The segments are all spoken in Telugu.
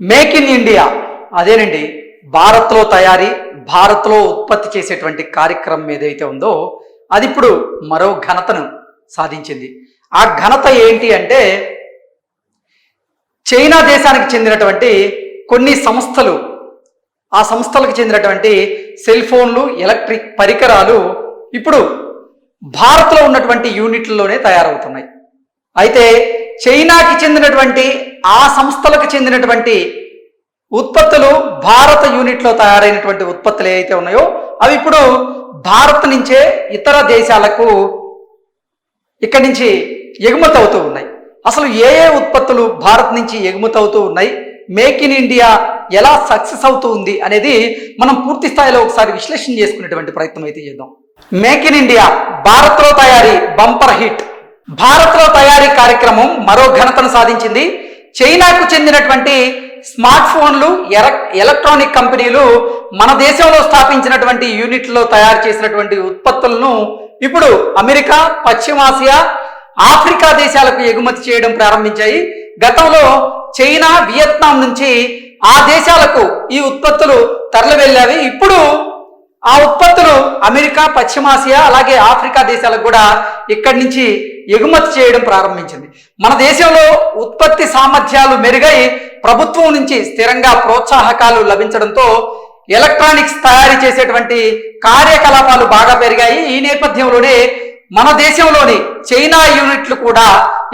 Make in India. అదేనండి భారత్లో తయారీ భారత్లో ఉత్పత్తి చేసేటువంటి కార్యక్రమం ఏదైతే ఉందో అది ఇప్పుడు మరో ఘనతను సాధించింది. ఆ ఘనత ఏంటి అంటే చైనా దేశానికి చెందినటువంటి కొన్ని సంస్థలు ఆ సంస్థలకు చెందినటువంటి సెల్ ఫోన్లు ఎలక్ట్రిక్ పరికరాలు ఇప్పుడు భారత్లో ఉన్నటువంటి యూనిట్లలోనే తయారవుతున్నాయి. అయితే చైనాకి చెందినటువంటి ఆ సంస్థలకు చెందినటువంటి ఉత్పత్తులు భారత యూనిట్లో తయారైనటువంటి ఉత్పత్తులు ఏవైతే ఉన్నాయో అవి ఇప్పుడు భారత్ నుంచే ఇతర దేశాలకు ఇక్కడి నుంచి ఎగుమతి అవుతూ ఉన్నాయి. అసలు ఏ ఏ ఉత్పత్తులు భారత్ నుంచి ఎగుమతి అవుతూ ఉన్నాయి మేక్ ఇన్ ఇండియా ఎలా సక్సెస్ అవుతూ ఉంది అనేది మనం పూర్తి స్థాయిలో ఒకసారి విశ్లేషణ చేసుకునేటువంటి ప్రయత్నం అయితే చేద్దాం. మేక్ ఇన్ ఇండియా భారత్లో తయారీ బంపర్ హిట్. భారత్లో తయారీ కార్యక్రమం మరో ఘనతను సాధించింది. చైనాకు చెందినటువంటి స్మార్ట్ ఫోన్లు ఎలక్ట్రానిక్ కంపెనీలు మన దేశంలో స్థాపించినటువంటి యూనిట్లో తయారు చేసినటువంటి ఉత్పత్తులను ఇప్పుడు అమెరికా పశ్చిమాసియా ఆఫ్రికా దేశాలకు ఎగుమతి చేయడం ప్రారంభించాయి. గతంలో చైనా వియత్నాం నుంచి ఆ దేశాలకు ఈ ఉత్పత్తులు తరలి వెళ్ళావి ఇప్పుడు ఆ ఉత్పత్తులు అమెరికా పశ్చిమాసియా అలాగే ఆఫ్రికా దేశాలకు కూడా ఇక్కడి నుంచి ఎగుమతి చేయడం ప్రారంభించింది. మన దేశంలో ఉత్పత్తి సామర్థ్యాలు మెరుగై ప్రభుత్వం నుంచి స్థిరంగా ప్రోత్సాహకాలు లభించడంతో ఎలక్ట్రానిక్స్ తయారు చేసేటువంటి కార్యకలాపాలు బాగా పెరిగాయి. ఈ నేపథ్యంలోనే మన దేశంలోని చైనా యూనిట్లు కూడా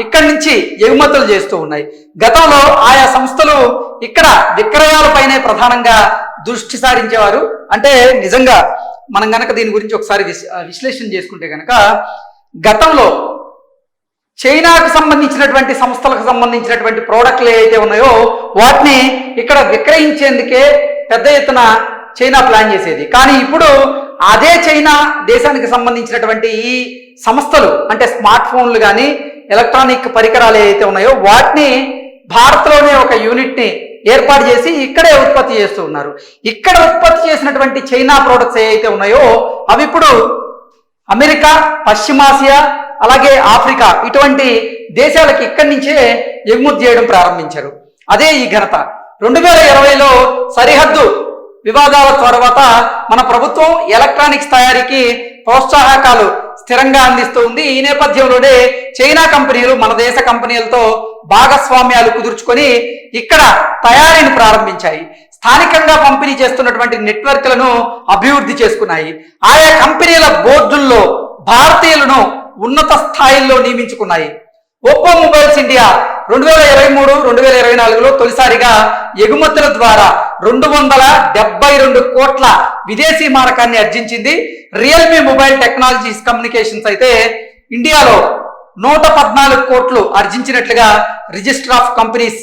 ఇక్కడి నుంచి ఎగుమతులు చేస్తూ ఉన్నాయి. గతంలో ఆయా సంస్థలు ఇక్కడ విక్రయాలపైనే ప్రధానంగా దృష్టి సారించేవారు. అంటే నిజంగా మనం గనక దీని గురించి ఒకసారి విశ్లేషణ చేసుకుంటే కనుక గతంలో చైనాకు సంబంధించినటువంటి సంస్థలకు సంబంధించినటువంటి ప్రోడక్ట్లు ఏవైతే ఉన్నాయో వాటిని ఇక్కడ విక్రయించేందుకే పెద్ద ఎత్తున చైనా ప్లాన్ చేసేది. కానీ ఇప్పుడు అదే చైనా దేశానికి సంబంధించినటువంటి ఈ సంస్థలు అంటే స్మార్ట్ ఫోన్లు కానీ ఎలక్ట్రానిక్ పరికరాలు ఏవైతే ఉన్నాయో వాటిని భారత్లోనే ఒక యూనిట్ని ఏర్పాటు చేసి ఇక్కడే ఉత్పత్తి చేస్తూ ఉన్నారు. ఇక్కడ ఉత్పత్తి చేసినటువంటి చైనా ప్రోడక్ట్స్ ఏవైతే ఉన్నాయో అవి ఇప్పుడు అమెరికా పశ్చిమాసియా అలాగే ఆఫ్రికా ఇటువంటి దేశాలకి ఇక్కడి నుంచే ఎగుమతి చేయడం ప్రారంభించారు. అదే ఈ ఘనత. రెండు వేల ఇరవైలో సరిహద్దు వివాదాల తర్వాత మన ప్రభుత్వం ఎలక్ట్రానిక్స్ తయారీకి ప్రోత్సాహకాలు స్థిరంగా అందిస్తూ ఉంది ఈ నేపథ్యంలోనే చైనా కంపెనీలు మన దేశ కంపెనీలతో భాగస్వామ్యాలు కుదుర్చుకొని ఇక్కడ తయారీని ప్రారంభించాయి. స్థానికంగా పంపిణీ చేస్తున్నటువంటి నెట్వర్క్లను అభివృద్ధి చేసుకున్నాయి. ఆయా కంపెనీల బోర్డుల్లో భారతీయులను ఉన్నత స్థాయిల్లో నియమించుకున్నాయి. ఒప్పో మొబైల్స్ ఇండియా రెండు వేల ఇరవై మూడు రెండు వేల ఇరవై నాలుగులో తొలిసారిగా ఎగుమతుల ద్వారా రెండు వందల డెబ్బై రెండు కోట్ల విదేశీ మారకాన్ని అర్జించింది రియల్మీ మొబైల్ టెక్నాలజీస్ కమ్యూనికేషన్స్ అయితే ఇండియాలో నూట పద్నాలుగు కోట్లు ఆర్జించినట్లుగా రిజిస్టర్ ఆఫ్ కంపెనీస్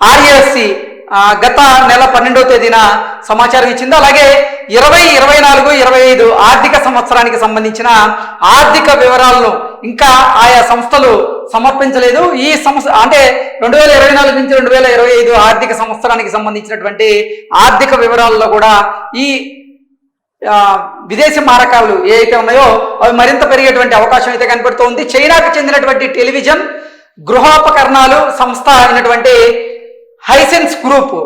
ఆర్ఏఎస్సి గత నెల పన్నెండవ తేదీన సమాచారం ఇచ్చింది. అలాగే ఇరవై ఇరవై నాలుగు ఇరవై ఐదు ఆర్థిక సంవత్సరానికి సంబంధించిన ఆర్థిక వివరాలను ఇంకా ఆయా సంస్థలు సమర్పించలేదు. ఈ సంస్థ అంటే రెండు వేల ఇరవై నాలుగు నుంచి రెండు వేల ఇరవై ఐదు ఆర్థిక సంవత్సరానికి సంబంధించినటువంటి ఆర్థిక వివరాల్లో కూడా ఈ విదేశీ మారకాలు ఏవైతే ఉన్నాయో అవి మరింత పెరిగేటువంటి అవకాశం అయితే కనపడుతోంది. చైనాకు చెందినటువంటి టెలివిజన్ గృహోపకరణాలు సంస్థ అయినటువంటి హైసెన్స్ గ్రూప్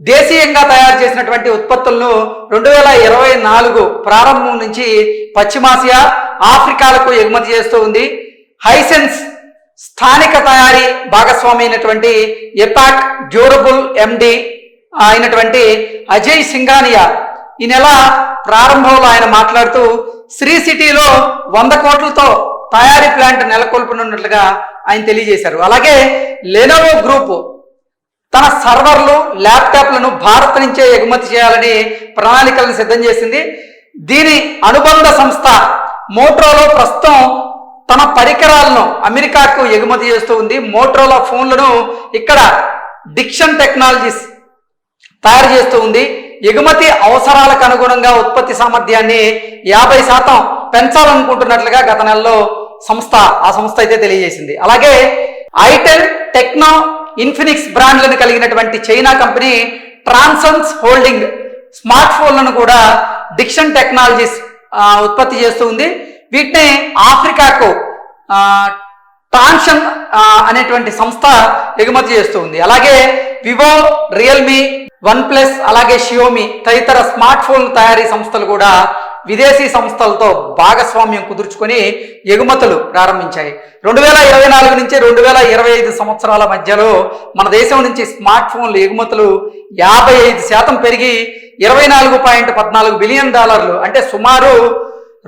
దేశీయంగా తయారు చేసినటువంటి ఉత్పత్తులను రెండు వేల ఇరవై నాలుగు ప్రారంభం నుంచి పశ్చిమాసియా ఆఫ్రికాలకు ఎగుమతి చేస్తూ ఉంది. హైసెన్స్ స్థానిక తయారీ భాగస్వామి అయినటువంటి ఎపాక్ డ్యూరబుల్ ఎండి అయినటువంటి అజయ్ సింగానియా ఈ నెల ప్రారంభంలో ఆయన మాట్లాడుతూ శ్రీ సిటీలో వంద కోట్లతో తయారీ ప్లాంట్ నెలకొల్పనున్నట్లుగా ఆయన తెలియజేశారు. అలాగే లెనోవో గ్రూప్ తన సర్వర్లు ల్యాప్టాప్లను భారత్ నుంచే ఎగుమతి చేయాలని ప్రణాళికలను సిద్ధం చేసింది. దీని అనుబంధ సంస్థ మోట్రోలో ప్రస్తుతం తన పరికరాలను అమెరికాకు ఎగుమతి చేస్తూ ఉంది. మోట్రోలా ఫోన్లను ఇక్కడ డిక్షన్ టెక్నాలజీస్ తయారు చేస్తూ ఉంది. ఎగుమతి అవసరాలకు అనుగుణంగా ఉత్పత్తి సామర్థ్యాన్ని యాభై శాతం పెంచాలనుకుంటున్నట్లుగా గత నెలలో సంస్థ ఆ సంస్థ అయితే తెలియజేసింది. అలాగే ఐటెల్ టెక్నో ఇన్ఫినిక్స్ బ్రాండ్లను కలిగినటువంటి China company Transsion holding smart ఫోన్లను కూడా డిక్షన్ టెక్నాలజీస్ ఉత్పత్తి చేస్తూ ఉంది. వీటిని ఆఫ్రికాకు ట్రాన్షన్ అనేటువంటి సంస్థ ఎగుమతి చేస్తూ ఉంది. అలాగే వివో రియల్మీ వన్ ప్లస్ అలాగే షియోమి తదితర స్మార్ట్ ఫోన్ తయారీ సంస్థలు కూడా విదేశీ సంస్థలతో భాగస్వామ్యం కుదుర్చుకొని ఎగుమతులు ప్రారంభించాయి. రెండు వేల ఇరవై నాలుగు నుంచి రెండు వేల ఇరవై ఐదు సంవత్సరాల మధ్యలో మన దేశం నుంచి స్మార్ట్ ఫోన్లు ఎగుమతులు యాభై ఐదు శాతం పెరిగి ఇరవై నాలుగు పాయింట్ పద్నాలుగు బిలియన్ డాలర్లు అంటే సుమారు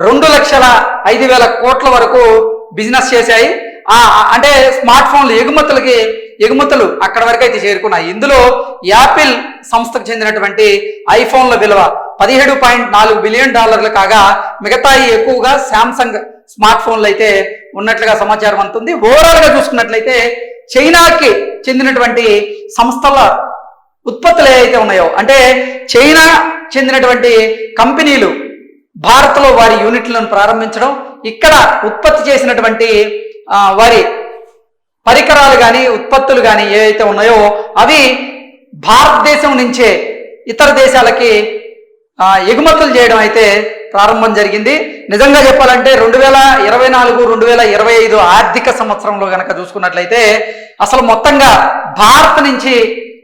రెండు లక్షల ఐదు వేల కోట్ల వరకు బిజినెస్ చేశాయి. అంటే స్మార్ట్ ఫోన్లు ఎగుమతులకి ఎగుమతులు అక్కడ వరకు అయితే చేరుకున్నాయి. ఇందులో యాపిల్ సంస్థకు చెందినటువంటి ఐఫోన్ల విలువ పదిహేడు పాయింట్ నాలుగు బిలియన్ డాలర్లు కాగా మిగతాయి ఎక్కువగా శాంసంగ్ స్మార్ట్ ఫోన్లు అయితే ఉన్నట్లుగా సమాచారం అందుతుంది. ఓవరాల్గా చూసుకున్నట్లయితే చైనాకి చెందినటువంటి సంస్థల ఉత్పత్తులు ఏవైతే ఉన్నాయో అంటే చైనా చెందినటువంటి కంపెనీలు భారత్లో వారి యూనిట్లను ప్రారంభించడం ఇక్కడ ఉత్పత్తి చేసినటువంటి వారి పరికరాలు కానీ ఉత్పత్తులు కానీ ఏవైతే ఉన్నాయో అవి భారతదేశం నుంచే ఇతర దేశాలకి ఎగుమతులు చేయడం అయితే ప్రారంభం జరిగింది. నిజంగా చెప్పాలంటే రెండు వేల ఇరవై నాలుగు రెండు వేల ఇరవై ఐదు ఆర్థిక సంవత్సరంలో కనుక చూసుకున్నట్లయితే అసలు మొత్తంగా భారత్ నుంచి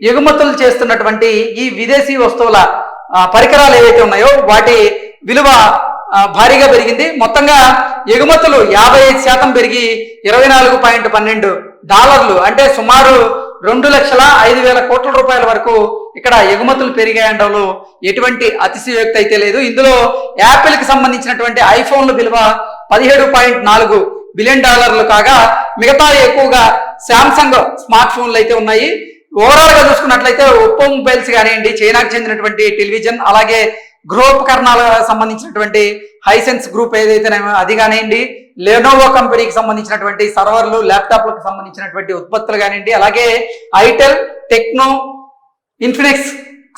ఎగుమతులు చేస్తున్నటువంటి ఈ విదేశీ వస్తువుల పరికరాలు ఏవైతే ఉన్నాయో వాటి విలువ భారీగా పెరిగింది. మొత్తంగా ఎగుమతులు యాభై ఐదు శాతం పెరిగి ఇరవై నాలుగు పాయింట్ పన్నెండు డాలర్లు. అంటే సుమారు రెండు లక్షల ఐదు వేల కోట్ల రూపాయల వరకు ఇక్కడ ఎగుమతులు పెరిగాయడంలో ఎటువంటి అతిశయోక్తి అయితే లేదు. ఇందులో యాపిల్కి సంబంధించినటువంటి ఐఫోన్ల విలువ పదిహేడు పాయింట్ నాలుగు బిలియన్ డాలర్లు కాగా మిగతా ఎక్కువగా శాంసంగ్ స్మార్ట్ ఫోన్లు అయితే ఉన్నాయి. ఓవరాల్గా చూసుకున్నట్లయితే ఒప్పో మొబైల్స్ కానివ్వండి చైనాకు చెందినటువంటి టెలివిజన్ అలాగే గృహోపకరణాలకు సంబంధించినటువంటి హైసెన్స్ గ్రూప్ ఏదైతే అది కానివ్వండి లెనోవో కంపెనీకి సంబంధించినటువంటి సర్వర్లు ల్యాప్టాప్లకు సంబంధించినటువంటి ఉత్పత్తులు కానివ్వండి అలాగే ఐటెల్ టెక్నో ఇన్ఫినిక్స్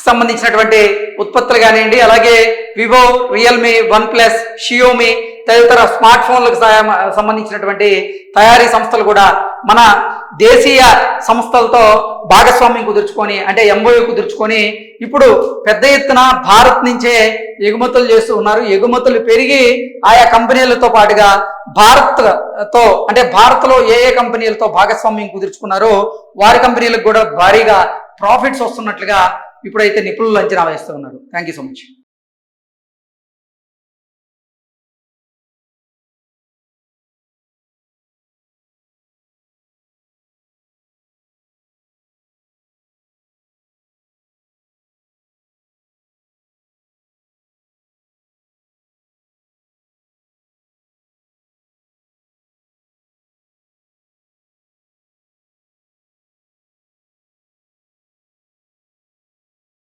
సంబంధించినటువంటి ఉత్పత్తులు కానివ్వండి అలాగే Vivo Realme OnePlus Xiaomi తదితర స్మార్ట్ ఫోన్లకు సంబంధించినటువంటి తయారీ సంస్థలు కూడా మన దేశీయ సంస్థలతో భాగస్వామ్యం కుదుర్చుకొని అంటే ఎంఓయూ కుదుర్చుకొని ఇప్పుడు పెద్ద ఎత్తున భారత్ నుంచే ఎగుమతులు చేస్తూ ఉన్నారు. ఎగుమతులు పెరిగి ఆయా కంపెనీలతో పాటుగా భారత్తో అంటే భారత్లో ఏ ఏ కంపెనీలతో భాగస్వామ్యం కుదుర్చుకున్నారో వారి కంపెనీలకు కూడా భారీగా ప్రాఫిట్స్ వస్తున్నట్లుగా ఇప్పుడైతే నిపుణులు అంచనా వేస్తూ ఉన్నారు. Thank you so much